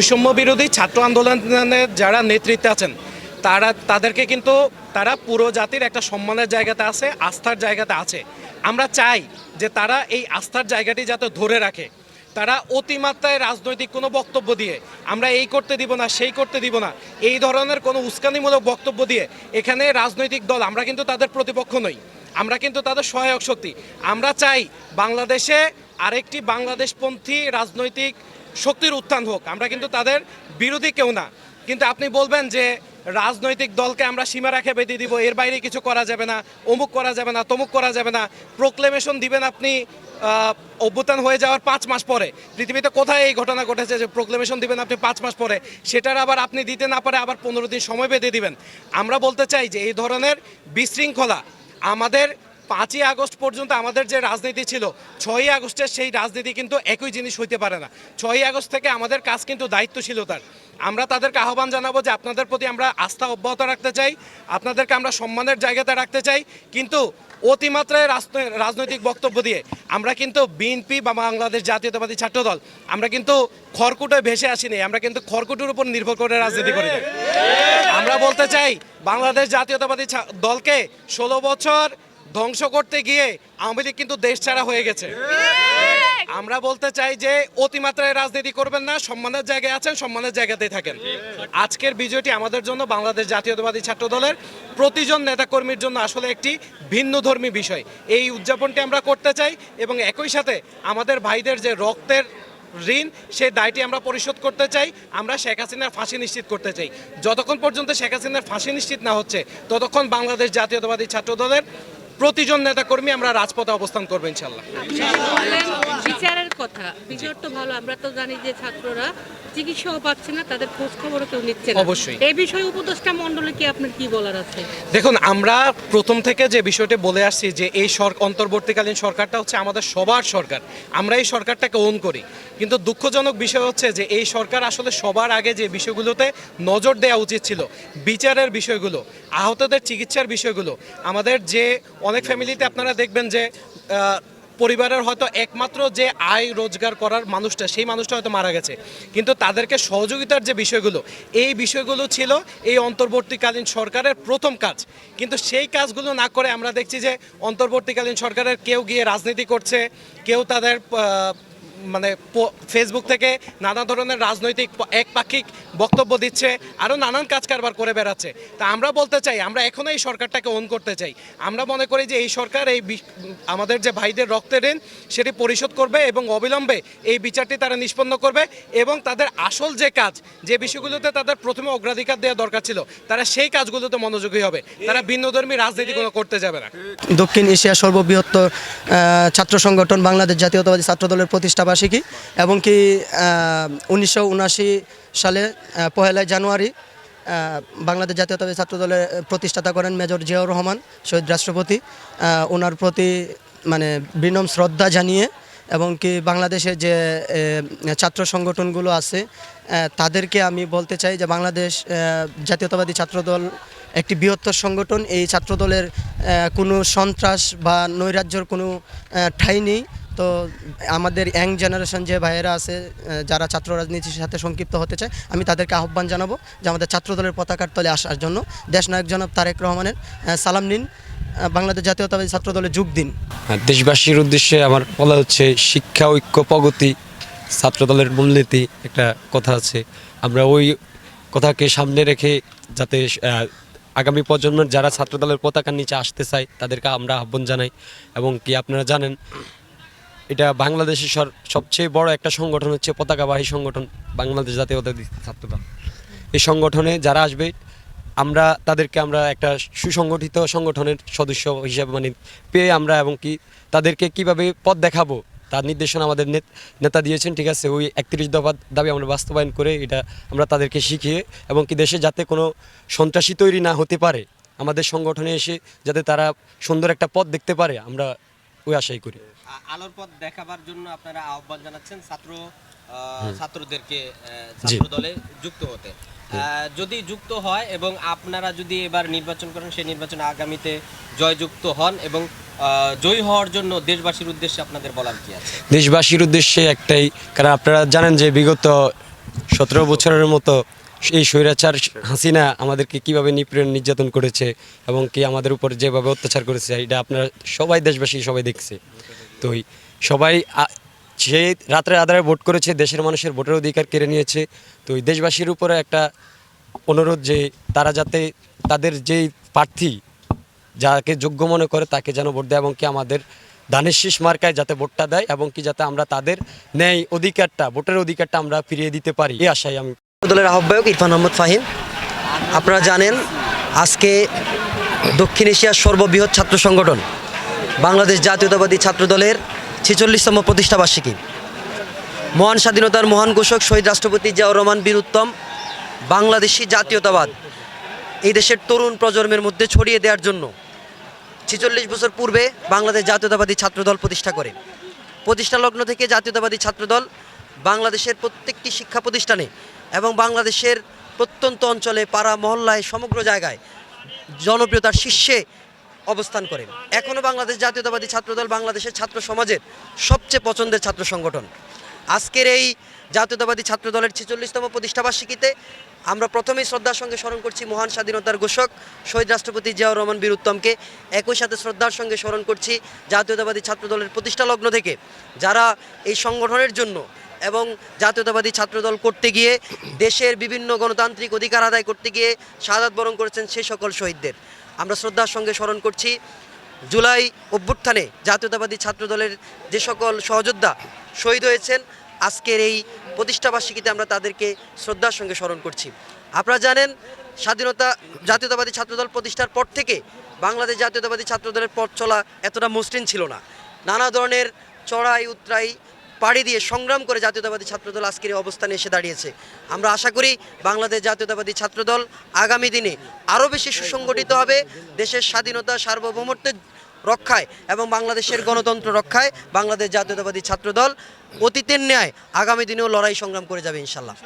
বৈষম্য বিরোধী ছাত্র আন্দোলনের যারা নেতৃত্বে আছেন, তারা, তাদেরকে কিন্তু, তারা পুরো জাতির একটা সম্মানের জায়গাতে আছে, আস্থার জায়গাতে আছে। আমরা চাই যে তারা এই আস্থার জায়গাটি যাতে ধরে রাখে। তারা অতিমাত্রায় রাজনৈতিক কোনো বক্তব্য দিয়ে, আমরা এই করতে দিব না, সেই করতে দিব না, এই ধরনের কোনো উস্কানিমূলক বক্তব্য দিয়ে এখানে রাজনৈতিক দল, আমরা কিন্তু তাদের প্রতিপক্ষ নই, আমরা কিন্তু তাদের সহায়ক শক্তি। আমরা চাই বাংলাদেশে আরেকটি বাংলাদেশপন্থী রাজনৈতিক শক্তির উত্থান হোক, আমরা কিন্তু তাদের বিরোধী কেউ না। কিন্তু আপনি বলবেন যে রাজনৈতিক দলকে আমরা সীমা রেখে বেঁধে দিব, এর বাইরে কিছু করা যাবে না, অমুক করা যাবে না, তমুক করা যাবে না প্রোক্লেমেশন দিবেন আপনি অভ্যুত্থান হয়ে যাওয়ার পাঁচ মাস পরে। পৃথিবীতে কোথায় এই ঘটনা ঘটেছে যে প্রোক্লেমেশন দিবেন আপনি পাঁচ মাস পরে? সেটার আবার আপনি দিতে না পারে আবার পনেরো দিন সময় বেঁধে দিবেন। আমরা বলতে চাই যে এই ধরনের বিশৃঙ্খলা আমাদের পাঁচই আগস্ট পর্যন্ত আমাদের যে রাজনীতি ছিল, ছয়ই আগস্টের সেই রাজনীতি কিন্তু একই জিনিস হইতে পারে না। ছয়ই আগস্ট থেকে আমাদের কাজ কিন্তু দায়িত্বশীলতার। আমরা তাদেরকে আহ্বান জানাব যে আপনাদের প্রতি আমরা আস্থা অব্যাহত রাখতে চাই, আপনাদেরকে আমরা সম্মানের জায়গাতে রাখতে চাই, কিন্তু অতিমাত্রায় রাজনৈ- রাজনৈতিক বক্তব্য দিয়ে আমরা কিন্তু বিএনপি বা বাংলাদেশ জাতীয়তাবাদী ছাত্রদল, আমরা কিন্তু খড়কুটে ভেসে আসিনি, আমরা কিন্তু খড়কুটোর উপর নির্ভর করে রাজনীতি করি। আমরা বলতে চাই, বাংলাদেশ জাতীয়তাবাদী দলকে ষোলো বছর ধ্বংস করতে গিয়ে আওয়ামী লীগ কিন্তু দেশ ছাড়া হয়ে গেছে। আমরা বলতে চাই যে অতিমাত্রায় রাজনীতি করবেন না সম্মানের জায়গায় আছেন সম্মানের জায়গাতেই থাকেন। আজকের বিজয়টি আমাদের জন্য বাংলাদেশ জাতীয়তাবাদী ছাত্র দলের প্রতিজন নেতাকর্মীর জন্য আসলে একটি ভিন্ন ধর্মী বিষয়। এই উদযাপনটি আমরা করতে চাই এবং একই সাথে আমাদের ভাইদের যে রক্তের ঋণ সেই দায়টি আমরা পরিশোধ করতে চাই। আমরা শেখ হাসিনার ফাঁসি নিশ্চিত করতে চাই। যতক্ষণ পর্যন্ত শেখ হাসিনার ফাঁসি নিশ্চিত না হচ্ছে ততক্ষণ বাংলাদেশ জাতীয়তাবাদী ছাত্র দলের প্রতিজন নেতা কর্মী আমরা রাজপথে অবস্থান করব ইনশাল্লাহ বিচারের কথা, বিচার তো ভালো, আমরা তো জানি যে ছাত্ররা চিকিৎসাও পাচ্ছে না তাদের খোঁজ খবরও কেউ নিচ্ছে না। অবশ্যই। এই বিষয়ে উপদেষ্টা মন্ডলে কি আপনার কি বলার আছে? দেখুন আমরা প্রথম থেকে যে বিষয়টি বলে আসছি যে এই অন্তর্বর্তীকালীন সরকারটা হচ্ছে আমাদের সবার সরকার। আমরা এই সরকারটাকে ওন করি। কিন্তু দুঃখজনক বিষয় হচ্ছে যে এই সরকার আসলে সবার আগে যে বিষয়গুলোতে নজর দেওয়া উচিত ছিল বিচারের বিষয়গুলো আহতদের চিকিৎসার বিষয়গুলো আমাদের যে অনেক ফ্যামিলিতে আপনারা দেখবেন যে পরিবারের হয়তো একমাত্র যে আয় রোজগার করার মানুষটা, সেই মানুষটা হয়তো মারা গেছে। কিন্তু তাদেরকে সহযোগিতার যে বিষয়গুলো, এই বিষয়গুলো ছিল এই অন্তর্বর্তীকালীন সরকারের প্রথম কাজ। কিন্তু সেই কাজগুলো না করে আমরা দেখছি যে অন্তর্বর্তীকালীন সরকারের কেউ গিয়ে রাজনীতি করছে, কেউ তাদের মানে ফেসবুক থেকে নানা ধরনের রাজনৈতিক একপাক্ষিক বক্তব্য দিচ্ছে আরও নানান কাজ কারবার করে বেড়াচ্ছে। তা আমরা বলতে চাই, আমরা এখনও এই সরকারটাকে অন করতে চাই। আমরা মনে করি যে এই সরকার এই আমাদের যে ভাইদের রক্তের ঋণ, সেটি পরিশোধ করবে এবং অবিলম্বে এই বিচারটি তারা নিষ্পন্ন করবে এবং তাদের আসল যে কাজ, যে বিষয়গুলোতে তাদের প্রথমে অগ্রাধিকার দেওয়া দরকার ছিল, তারা সেই কাজগুলোতে মনোযোগী হবে। তারা ভিন্নধর্মী রাজনীতি কোনো করতে যাবে না। দক্ষিণ এশিয়ার সর্ববৃহত্তর ছাত্র সংগঠন বাংলাদেশ জাতীয়তাবাদী ছাত্র দলের প্রতিষ্ঠাবার্ষিকী এবং কি উনিশশো সালে পহেলা জানুয়ারি বাংলাদেশ জাতীয়তাবাদী ছাত্র দলের প্রতিষ্ঠাতা করেন মেজর জিয়াউর রহমান, শহীদ রাষ্ট্রপতি ওনার প্রতি মানে বিনম শ্রদ্ধা জানিয়ে এবং কি বাংলাদেশে যে ছাত্র সংগঠনগুলো আছে তাদেরকে আমি বলতে চাই যে বাংলাদেশ জাতীয়তাবাদী ছাত্রদল একটি বৃহত্তর সংগঠন। এই ছাত্রদলের কোনো সন্ত্রাস বা নৈরাজ্যর কোনো ঠাঁই নেই। তো আমাদের ইয়াং জেনারেশন যে ভাইয়েরা আছে যারা ছাত্র রাজনীতির সাথে সংক্ষিপ্ত হতে চায়, আমি তাদেরকে আহ্বান জানাব যে আমাদের ছাত্রদলের পতাকার তলে আসার জন্য। দেশনায়ক জনাব তারেক রহমানের সালাম নিন। বাংলাদেশ জাতীয়তাবাদী ছাত্রদলে যোগ দিন। আর দেশবাসীর উদ্দেশ্যে আমার বলা হচ্ছে, শিক্ষা, ঐক্য, প্রগতি ছাত্রদলের মূলনীতি একটা কথা আছে। আমরা ওই কথাকে সামনে রেখে যাতে আগামী প্রজন্মের যারা ছাত্রদলের পতাকার নিচে আসতে চায়, তাদেরকে আমরা আহ্বান জানাই। এবং কি আপনারা জানেন এটা বাংলাদেশের সবচেয়ে বড় একটা সংগঠন হচ্ছে পতাকাবাহী সংগঠন, বাংলাদেশ জাতীয়তাবাদী ছাত্রদল। এই সংগঠনে যারা আসবে, আমরা তাদেরকে আমরা একটা সুসংগঠিত সংগঠনের সদস্য হিসাবে মানে পেয়ে আমরা এবং কি তাদেরকে কীভাবে পথ দেখাবো, তার নির্দেশনা আমাদের নেত- নেতা দিয়েছেন, ঠিক আছে? ওই একত্রিশ দফা দাবি আমরা বাস্তবায়ন করে এটা আমরা তাদেরকে শিখিয়ে এবং কি দেশে যাতে কোনো সন্ত্রাসী তৈরি না হতে পারে, আমাদের সংগঠনে এসে যাতে তারা সুন্দর একটা পথ দেখতে পারে, আমরা ওই আশাই করি। আলোর পথ দেখাবার জন্য আপনারা আহ্বান জানাচ্ছেন ছাত্র ছাত্রদেরকে ছাত্র দলে যুক্ত হতে। যদি যুক্ত হয় এবং আপনারা যদি এবার নির্বাচন করেন সেই নির্বাচনে আগামীতে জয়যুক্ত হন এবং আহ, জয়ী হওয়ার জন্য দেশবাসীর উদ্দেশ্যে আপনাদের বলার কি আছে? দেশবাসীর উদ্দেশ্যে একটাই কারণ আপনারা জানেন যে বিগত সতেরো বছরের মতো এই স্বৈরাচার হাসিনা আমাদেরকে কীভাবে নিপীড়ন নির্যাতন করেছে এবং কি আমাদের উপর যেভাবে অত্যাচার করেছে, এটা আপনারা সবাই দেশবাসী সবাই দেখছে। তো সবাই সে রাত্রে আধারে ভোট করেছে, দেশের মানুষের ভোটের অধিকার কেড়ে নিয়েছে। তো এই দেশবাসীর উপরে একটা অনুরোধ যে তারা যাতে তাদের যেই প্রার্থী যাকে যোগ্য মনে করে তাকে যেন ভোট দেয় এবং কি আমাদের ধানের শীষ মার্কায় যাতে ভোটটা দেয় এবং কি যাতে আমরা তাদের ন্যায় অধিকারটা, ভোটের অধিকারটা আমরা ফিরিয়ে দিতে পারি। এই আশায় আমি দলের আহ্বায়ক ইরফান আহমদ ফাহিম। আপনারা জানেন, আজকে দক্ষিণ এশিয়ার সর্ববৃহৎ ছাত্র সংগঠন, বাংলাদেশ জাতীয়তাবাদী ছাত্র দলের ছেচল্লিশতম প্রতিষ্ঠাবার্ষিকী মহান স্বাধীনতার মহান ঘোষক শহীদ রাষ্ট্রপতি জিয়াউর রহমান বীর উত্তম, বাংলাদেশি জাতীয়তাবাদ এই দেশের তরুণ প্রজন্মের মধ্যে ছড়িয়ে দেওয়ার জন্য ছেচল্লিশ বছর পূর্বে বাংলাদেশ জাতীয়তাবাদী ছাত্রদল প্রতিষ্ঠা করে। প্রতিষ্ঠা লগ্ন থেকে জাতীয়তাবাদী ছাত্রদল বাংলাদেশের প্রত্যেকটি শিক্ষা প্রতিষ্ঠানে এবং বাংলাদেশের প্রত্যন্ত অঞ্চলে, পাড়া মহল্লায়, সমগ্র জায়গায় জনপ্রিয়তার শীর্ষে অবস্থান করে। এখনও বাংলাদেশ জাতীয়তাবাদী ছাত্রদল বাংলাদেশের ছাত্র সমাজের সবচেয়ে পছন্দের ছাত্র সংগঠন। আজকের এই জাতীয়তাবাদী ছাত্র দলের ছেচল্লিশতম প্রতিষ্ঠাবার্ষিকীতে আমরা প্রথমেই শ্রদ্ধার সঙ্গে স্মরণ করছি মহান স্বাধীনতার ঘোষক শহীদ রাষ্ট্রপতি জিয়াউর রহমান বীর উত্তমকে। একই সাথে শ্রদ্ধার সঙ্গে স্মরণ করছি জাতীয়তাবাদী ছাত্র দলের প্রতিষ্ঠা লগ্ন থেকে, যারা এই সংগঠনের জন্য এবং জাতীয়তাবাদী ছাত্রদল করতে গিয়ে দেশের বিভিন্ন গণতান্ত্রিক অধিকার আদায় করতে গিয়ে শাহাদাত বরণ করেছেন সেই সকল শহীদদের। আমরা শ্রদ্ধার সঙ্গে স্মরণ করছি, জুলাই অভ্যুত্থানে জাতীয়তাবাদী ছাত্রদলের যে সকল সহযোদ্ধা শহীদ হয়েছেন, আজকের এই প্রতিষ্ঠাবার্ষিকীতে আমরা তাদেরকে শ্রদ্ধার সঙ্গে স্মরণ করছি। আপনারা জানেন, স্বাধীনতা জাতীয়তাবাদী ছাত্রদল প্রতিষ্ঠার পর থেকে বাংলাদেশ জাতীয়তাবাদী ছাত্রদলের পথ চলা এতটা মসৃণ ছিল না। নানা ধরনের চড়াই উতরাই পাড়ি দিয়ে সংগ্রাম করে জাতীয়তাবাদী ছাত্রদল আজকের এই অবস্থানে এসে দাঁড়িয়েছে। আমরা আশা করি বাংলাদেশ জাতীয়তাবাদী ছাত্রদল আগামী দিনে আরও বেশি সুসংগঠিত হবে। দেশের স্বাধীনতা সার্বভৌমত্বের রক্ষায় এবং বাংলাদেশের গণতন্ত্র রক্ষায় বাংলাদেশ জাতীয়তাবাদী ছাত্রদল অতীতের ন্যায় আগামী দিনেও লড়াই সংগ্রাম করে যাবে ইনশাল্লাহ।